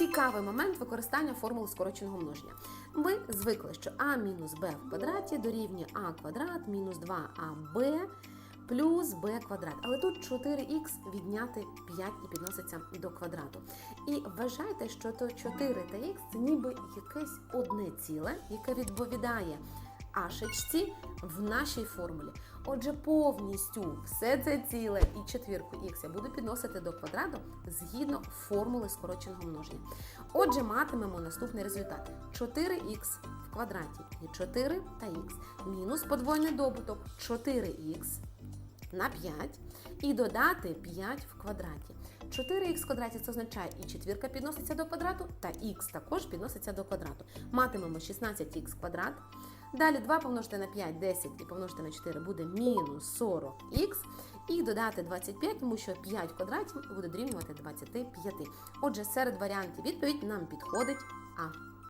цікавий момент використання формули скороченого множення. Ми звикли, що а мінус b в квадраті дорівнює а квадрат мінус 2аб плюс b квадрат. Але тут 4х відняти 5 і підноситься до квадрату. І вважайте, що то 4 та х це ніби якесь одне ціле, яке відповідає ашечці в нашій формулі. Отже, повністю все це ціле і четвірку х я буду підносити до квадрату згідно формули скороченого множення. Отже, матимемо наступний результат: 4х в квадраті і 4 та х мінус подвойний добуток 4х на 5 і додати 5 в квадраті. 4х в квадраті це означає і четвірка підноситься до квадрату, та х також підноситься до квадрату. Матимемо 16х квадрат. Далі 2 помножити на 5, 10 і помножити на 4 буде мінус 40х. І додати 25, тому що 5 квадратів буде дорівнювати 25. Отже, серед варіантів відповідь нам підходить А.